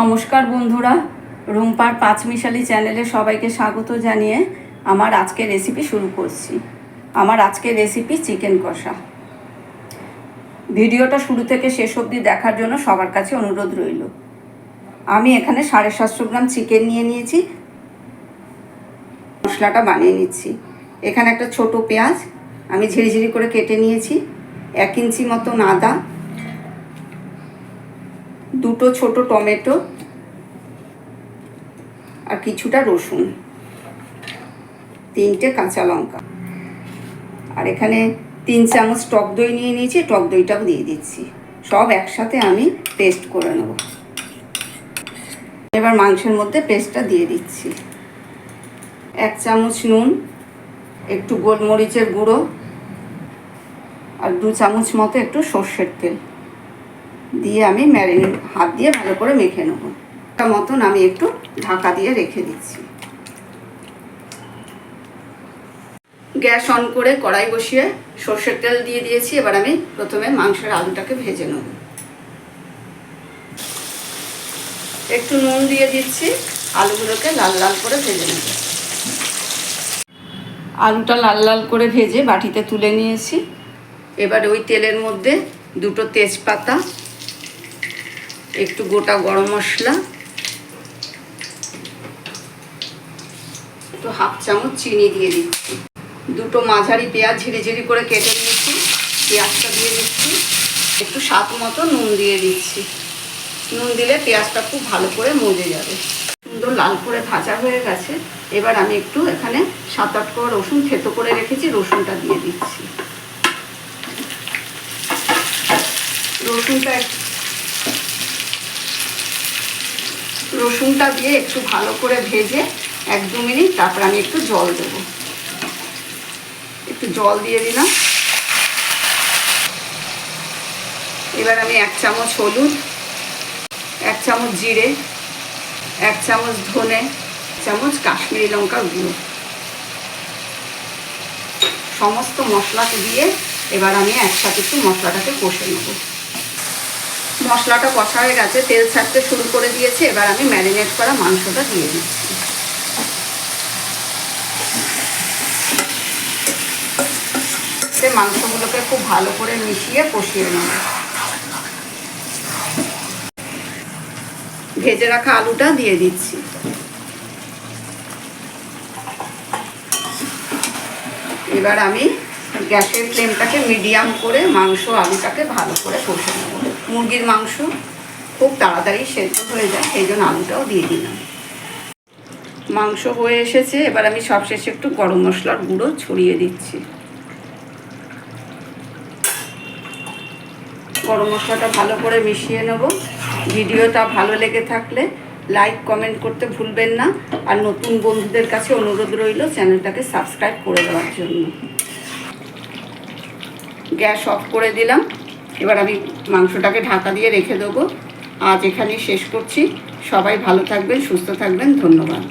নমস্কার বন্ধুরা, রুম্পার পাঁচমিশালি চ্যানেলে সবাইকে স্বাগত জানিয়ে আমার আজকের রেসিপি শুরু করছি। আমার আজকের রেসিপি চিকেন কষা। ভিডিওটা শুরু থেকে শেষ অবধি দেখার জন্য সবার কাছে অনুরোধ রইল। আমি এখানে সাড়ে সাতশো গ্রাম চিকেন নিয়ে নিয়েছি। মশলাটা বানিয়ে নিচ্ছি। এখানে একটা ছোট পেঁয়াজ আমি ঝিরিঝিরি করে কেটে নিয়েছি। এক ইঞ্চি মতো আদা দুটো ছোট টমেটো আর কিছুটা রসুন। তিনটে কাঁচা লঙ্কা। আর এখানে তিন চামচ টক দই নিয়ে নিয়েছি, টক দইটাও দিয়ে দিচ্ছি। সব একসাথে আমি পেস্ট করে নেব। এবার মাংসের মধ্যে পেস্টটা দিয়ে দিচ্ছি। এক চামচ নুন, একটু গোলমরিচের গুঁড়ো আর দু চামচ মতো একটু সর্ষের তেল। দিয়ে আমি ম্যারিনেট, হাত দিয়ে ভালো করে মেখে নেব। একটা মতন আমি একটু ঢাকা দিয়ে রেখে দিচ্ছি। গ্যাস অন করে কড়াই বসিয়ে সর্ষের তেল দিয়ে দিয়েছি, এবার আমি প্রথমে মাংসের আলুটাকে ভেজে নেব। একটু নুন দিয়ে দিচ্ছি, আলুগুলোকে লাল লাল করে ভেজে নেব। আলুটা লাল লাল করে ভেজে বাটিতে তুলে নিয়েছি। এবার ওই তেলের মধ্যে দুটো তেজপাতা একটু গোটা গরম মশলা। একটু হাফ চামচ চিনি দিয়ে দিচ্ছি। দুটো মাঝারি পেঁয়াজ ঝিরি ঝিরি করে কেটে নিয়েছি। পেঁয়াজটা দিয়ে দিচ্ছি। একটু স্বাদ মতো নুন দিয়ে দিচ্ছি। নুন দিলে পেঁয়াজটা খুব ভালো করে মজে যাবে। সুন্দর লাল করে ভাজা হয়ে গেছে। এবার আমি একটু এখানে সাত আট কোয়া রসুন থেতো করে রেখেছি, রসুনটা দিয়ে দিচ্ছি। রসুনটা রসুনটা দিয়ে একটু ভালো করে ভেজে এক দু মিনিট, তারপর আমি একটু জল দেব। একটু জল দিয়ে দিলাম। এবার আমি এক চামচ হলুদ, এক চামচ জিরে, এক চামচ ধনে চামচ কাশ্মীরি লঙ্কা গুঁড়ো। সমস্ত মশলাকে দিয়ে এবার আমি একসাথে একটু মশলাটাকে কষে নেব। মশলাটা কষা হয়ে গেছে, তেল ছাড়তে শুরু করে দিয়েছে, এবার আমি ম্যারিনেট করা মাংসটা দিয়ে দিচ্ছি। মাংসগুলোকে খুব ভালো করে মিশিয়ে কষিয়ে নেব। ভেজে রাখা আলুটা দিয়ে দিচ্ছি। এবার আমি গ্যাসের ফ্লেমটাকে মিডিয়াম করে মাংস আলুটাকে ভালো করে কষে নেব। মুরগির মাংস খুব তাড়াতাড়ি সেদ্ধ হয়ে যায়, সেই জন্য আলুটাও দিয়ে দিলাম। মাংস হয়ে এসেছে, এবার আমি সবশেষে একটু গরম মশলার গুঁড়ো ছড়িয়ে দিচ্ছি। গরম মশলাটা ভালো করে মিশিয়ে নেব। ভিডিওটা ভালো লেগে থাকলে লাইক, কমেন্ট করতে ভুলবেন না। আর নতুন বন্ধুদের কাছে অনুরোধ রইল চ্যানেলটাকে সাবস্ক্রাইব করে দেওয়ার জন্য। গ্যাস অফ করে দিলাম। এবার আমি মাংসটাকে ঢাকা দিয়ে রেখে দেবো। আজ এখানেই শেষ করছি। সবাই ভালো থাকবেন, সুস্থ থাকবেন। ধন্যবাদ।